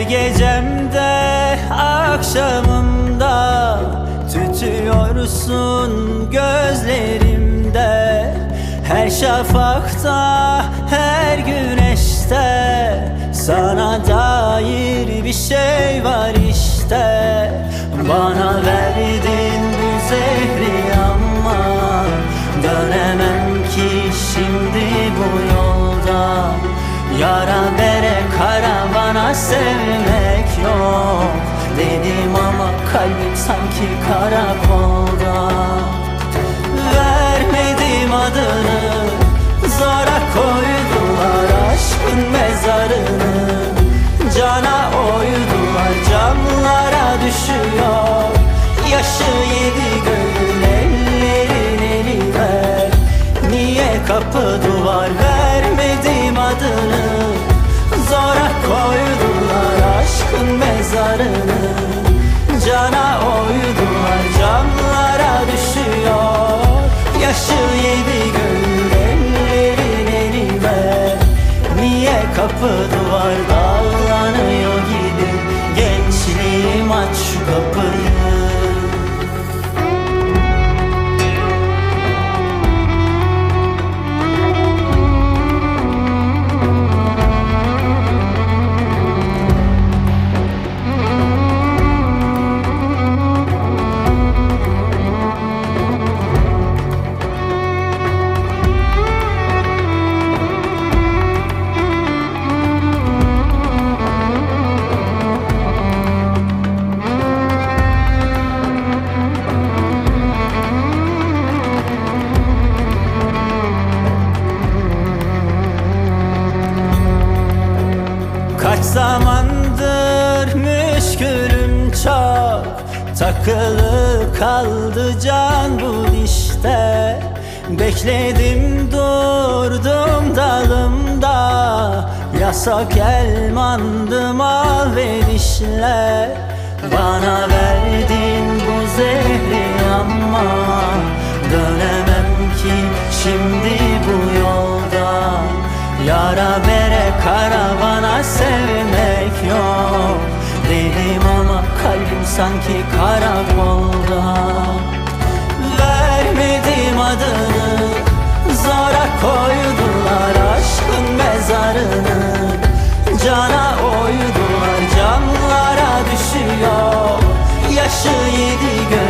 gecemde akşamımda Tütüyorsun gözlerimde. Her şafakta her güneşte Sana dair bir şey var sevmek yok. Dedim ama kalbim sanki karakolda. Vermedim adını Zora koydular aşkın mezarını. Cana oydular camlara düşüyor. Yaşı yedi göğün ellerin eli Niye kapı duvar vermedim adını? Zora koydular aşkın mezarını Cana oydular camlara düşüyor. Yaşı yedi göğün ellerin eli ver Niye kapı duvar dağlanıyor gibi? Gençliğim aç şu kapıyı zamandır müşkülüm çok. Takılı kaldı can bu dişte. Bekledim durdum dalımda. Yasak elmandım al verişle Bana verdin bu zehri ama Dönemem ki şimdi bu yolda. Yara bere karavana sevmek yok. Dedim ama kalbim sanki karakolda. Vermedim adını Zora koydular aşkın mezarını. Cana oydular camlara düşüyor. Yaşı yedi göğün